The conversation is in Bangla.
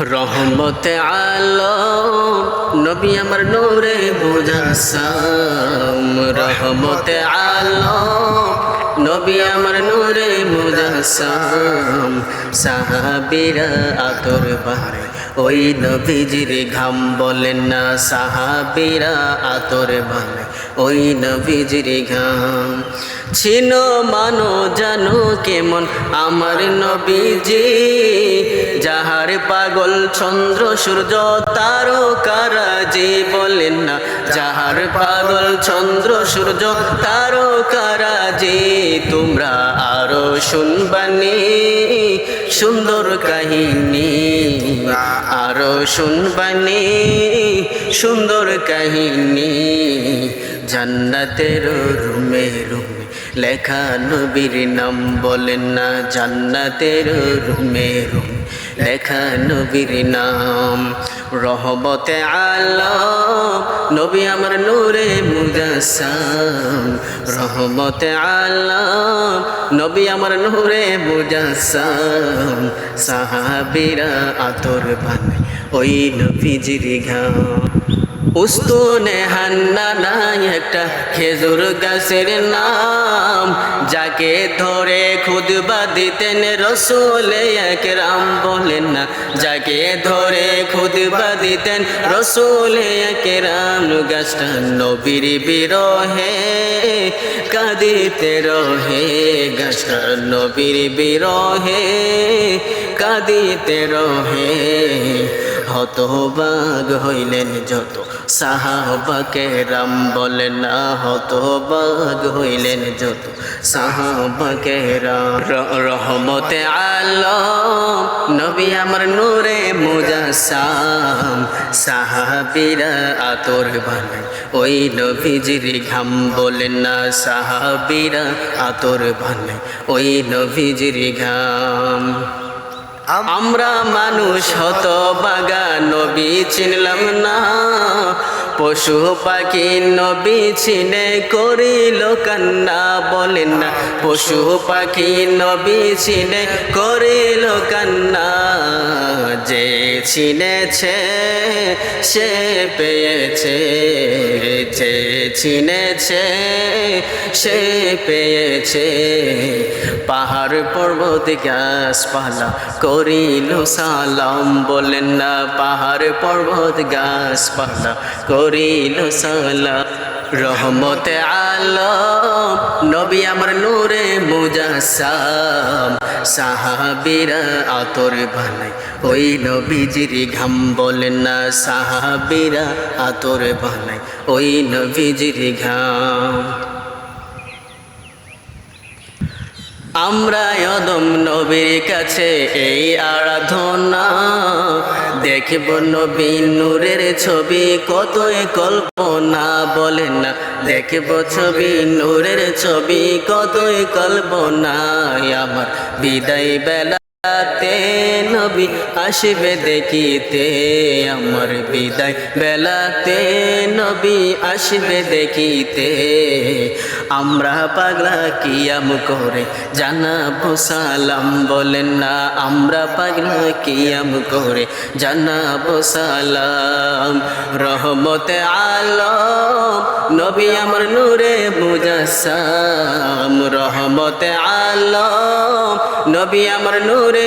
রহমতে আলম, নবী আমার নূরে মুজাসসাম রহমতে আলম, নবী আমার নূরে মুজাসসাম সাহাবীরা আতর বাহারে ওই নবীজির ঘাম বলেন না। সাহাবীরা আতর বাহারে ওই নবীজির ঘাম। ছিল মানো জানো কেমন আমার নবীজি। পাগল চন্দ্র সূর্য তারকারাজি বলেন না, যাহার পাগল চন্দ্র সূর্য তারকারাজি তোমরা আরও শুনবানি সুন্দর কাহিনী, আরও শুনবানি সুন্দর কাহিনী। জান্নাতের রুমে রুমে লেখা নবীর নাম বলেন না, জান্নাতের রুমে রুমে লেখা নবীর নাম। রহবতে আলম নবী আমার নূরে মুজাসাম রহমতে আলম নবী আমার নূরে মুজাসাম সাহাবিরা আতর বানাই ওই নবীজির ঘাম উস্তুনে হান্না নাই একটা খেজুর গাছের নাম, যাকে ধরে খুদবা দিতেন রসুলে একরাম বলেন না, যাকে ধরে খুদবা দিতেন রসুলে একরাম। গাছটা নবীর বিরহে, কাঁদিতে রহে। গাছটা নবীর বিরহে, কাঁদিতে রহে। হতবাগ হইলেন যত সাহাবাকে রাম বলেন না হতবাগ হইলেন যত সাহাবাকে রহমতে আলম, নবী আমার নূরে মুজাসাম সাহাবিরা আতর বানাই ওই নবীজির ঘাম বলেন না, সাহাবিরা আতর বানাই ওই নবীজির ঘাম আমরা মানুষ হত বাগা নবী চিনলাম না। পশু পাখি নবী ছিনে করিল কান্না বলেন না। পশু পাখি নবী ছিনে করিল কান্না চিনেছে সে পেয়েছে, যে চিনেছে সে পেয়েছে। পাহাড় পর্বত গাছপালা করিল সালাম, বলেন না পাহাড় পর্বত গাছপালা করিল সালাম। রহমতে আলম, নবী আমার নূরে মুজাসাম সাহাবিরা আতর বানাই ওই নবীজির ঘাম বলেন না, সাহাবিরা আতর বানাই ওই নবীজির ঘাম। আমরা অদম নবীর কাছে এই আরাধনা দেখব নবী নূরের ছবি কতই কল্পনা বলেন না। দেখব ছবি, নূরের ছবি কতই কল্পনা আমার বিদায় বেলা তে নবী আসবে দেখিতে, আমার বিদায় বেলাতে নবী আসবে দেখিতে। আমরা পাগলা কিয়াম করে জানাব সালাম, বলেন না, আমরা পাগলা কিয়াম করে জানাব সালাম। রহমতে আলম, নবী আমার নূরে মুজাসাম রহমতে আলম, নবী আমার নূরে